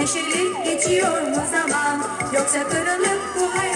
Neşeli geçiyor mu zaman? Yoksa kırılıp bu hayat